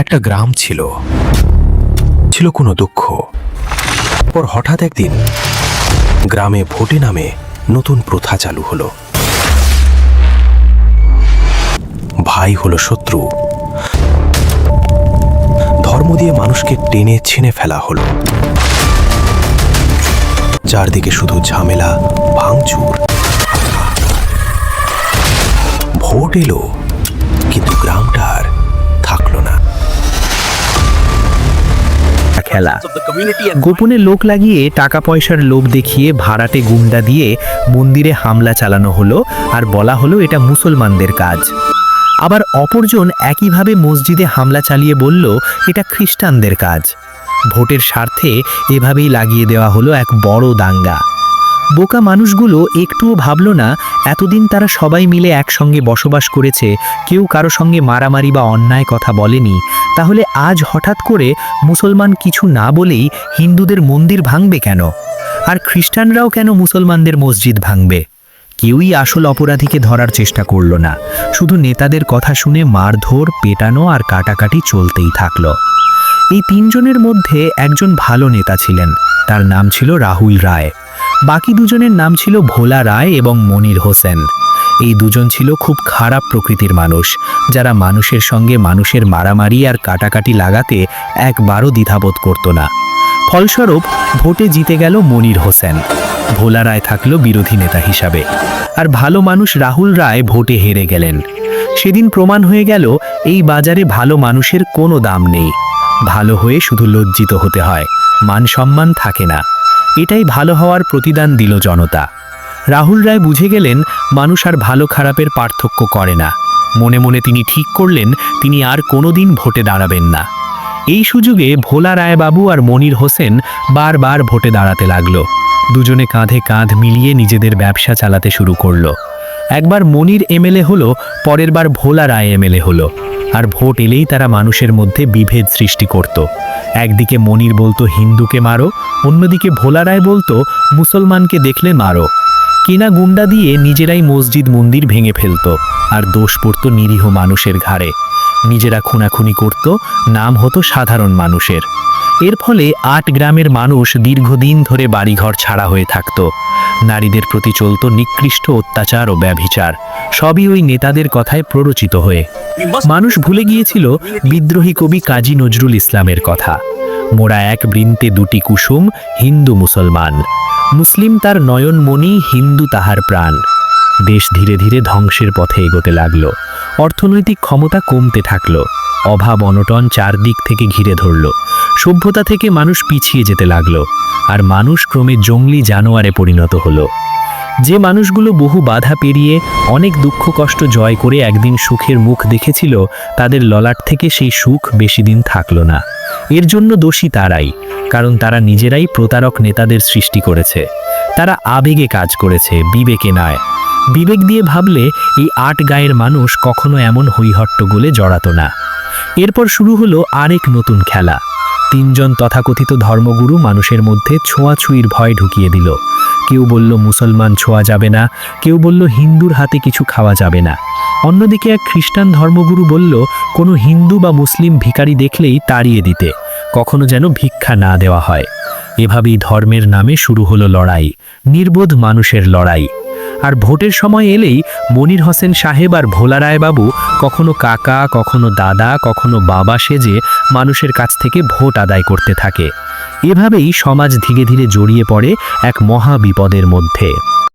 একটা গ্রাম ছিল। ছিল কোনো দুঃখ। পর হঠাৎ একদিন গ্রামে ভোটে নামে নতুন প্রথা চালু হলো। ভাই হলো শত্রু। ধর্ম দিয়ে মানুষকে টেনে ছিঁড়ে ফেলা হলো। চারদিকে শুধু ঝামেলা, ভাঙচুর। ভোট এলো, কিন্তু গ্রামটা খেলা। গোপনে লোক লাগিয়ে টাকা পয়সার লোভ দেখিয়ে ভাড়াটে গুন্ডা দিয়ে মন্দিরে হামলা চালানো হলো আর বলা হলো এটা মুসলমানদের কাজ। আবার অপরজন একইভাবে মসজিদে হামলা চালিয়ে বলল এটা খ্রিস্টানদের কাজ। ভোটের স্বার্থে এভাবেই লাগিয়ে দেওয়া হলো এক বড় দাঙ্গা। বোকা মানুষগুলো একটুও ভাবল না, এতদিন তারা সবাই মিলে একসঙ্গে বসবাস করেছে, কেউ কারও সঙ্গে মারামারি বা অন্যায় কথা বলেনি। তাহলে আজ হঠাৎ করে মুসলমান কিছু না বলেই হিন্দুদের মন্দির ভাঙবে কেন? আর খ্রিস্টানরাও কেন মুসলমানদের মসজিদ ভাঙবে? কেউই আসল অপরাধীকে ধরার চেষ্টা করল না, শুধু নেতাদের কথা শুনে মারধর, পেটানো আর কাটাকাটি চলতেই থাকল। এই তিনজনের মধ্যে একজন ভালো নেতা ছিলেন, তার নাম ছিল রাহুল রায়। বাকি দুজনের নাম ছিল ভোলা রায় এবং মনির হোসেন। এই দুজন ছিল খুব খারাপ প্রকৃতির মানুষ, যারা মানুষের সঙ্গে মানুষের মারামারি আর কাটাকাটি লাগাতে একবারও দ্বিধাবোধ করত না। ফলস্বরূপ, ভোটে জিতে গেল মনির হোসেন। ভোলা রায় থাকল বিরোধী নেতা হিসাবে। আর ভালো মানুষ রাহুল রায় ভোটে হেরে গেলেন। সেদিন প্রমাণ হয়ে গেল, এই বাজারে ভালো মানুষের কোনো দাম নেই। ভালো হয়ে শুধু লজ্জিত হতে হয়, মান সম্মান থাকে না। এটাই ভালো হওয়ার প্রতিদান দিল জনতা। রাহুল রায় বুঝে গেলেন, মানুষ আর ভালো খারাপের পার্থক্য করে না। মনে মনে তিনি ঠিক করলেন, তিনি আর কোনোদিন ভোটে দাঁড়াবেন না। এই সুযোগে ভোলা রায়বাবু আর মনির হোসেন বারবার ভোটে দাঁড়াতে লাগল। দুজনে কাঁধে কাঁধ মিলিয়ে নিজেদের ব্যবসা চালাতে শুরু করল। একবার মনির এমএলএ হলো, পরের বার ভোলা রায় এমএলএ হলো। আর ভোট এলেই তারা মানুষের মধ্যে বিভেদ সৃষ্টি করত। একদিকে মনির বলতো, হিন্দুকে মারো। অন্যদিকে ভোলা রায় বলতো, মুসলমানকে দেখলে মারো। কিনা গুন্ডা দিয়ে নিজেরাই মসজিদ, মন্দির ভেঙে ফেলতো, আর দোষ পড়তো নিরীহ মানুষের ঘাড়ে। নিজেরা খুনাখুনি করত, নাম হতো সাধারণ মানুষের। এর ফলে আট গ্রামের মানুষ দীর্ঘদিন ধরে বাড়িঘর ছাড়া হয়ে থাকত। নারীদের প্রতি চলত নিকৃষ্ট অত্যাচার ও ব্যভিচার। সবই ওই নেতাদের কথায় প্ররোচিত হয়ে। মানুষ ভুলে গিয়েছিল বিদ্রোহী কবি কাজী নজরুল ইসলামের কথা। মোরা এক বৃন্তে দুটি কুসুম, হিন্দু মুসলমান। মুসলিম তার নয়নমণি হিন্দু তাহার প্রাণ। দেশ ধীরে ধীরে ধ্বংসের পথে এগোতে লাগল। অর্থনৈতিক ক্ষমতা কমতে থাকল। অভাব অনটন চারদিক থেকে ঘিরে ধরল। সভ্যতা থেকে মানুষ পিছিয়ে যেতে লাগল। আর মানুষ ক্রমে জঙ্গলি জানোয়ারে পরিণত হলো। যে মানুষগুলো বহু বাধা পেরিয়ে অনেক দুঃখ কষ্ট জয় করে একদিন সুখের মুখ দেখেছিল, তাদের ললাট থেকে সেই সুখ বেশি দিন থাকল না। এর জন্য দোষী তারাই, কারণ তারা নিজেরাই প্রতারক নেতাদের সৃষ্টি করেছে। তারা আবেগে কাজ করেছে, বিবেকে নয়। বিবেক দিয়ে ভাবলে এই আট গায়ের মানুষ কখনো এমন হৈহট্টগোলে জড়াতো না। এরপর শুরু হলো আরেক নতুন খেলা। তিনজন তথাকথিত ধর্মগুরু মানুষের মধ্যে ছোঁয়াছুঁয়ির ভয় ঢুকিয়ে দিল। কেউ বলল, মুসলমান ছোঁয়া যাবে না। কেউ বলল, হিন্দুর হাতে কিছু খাওয়া যাবে না। অন্যদিকে এক খ্রিস্টান ধর্মগুরু বলল, কোনো হিন্দু বা মুসলিম ভিখারি দেখলেই তাড়িয়ে দিতে। কখনো যেন ভিক্ষা না দেওয়া হয়। এভাবেই ধর্মের নামে শুরু হলো লড়াই, নির্বোধ মানুষের লড়াই। আর ভোটের সময় এলেই মনির হোসেন সাহেব আর ভোলা রায়বাবু কখনো কাকা, কখনো দাদা, কখনো বাবা সেজে মানুষের কাছ থেকে ভোট আদায় করতে থাকে। এভাবেই সমাজ ধীরে ধীরে জড়িয়ে পড়ে এক মহাবিপদের মধ্যে।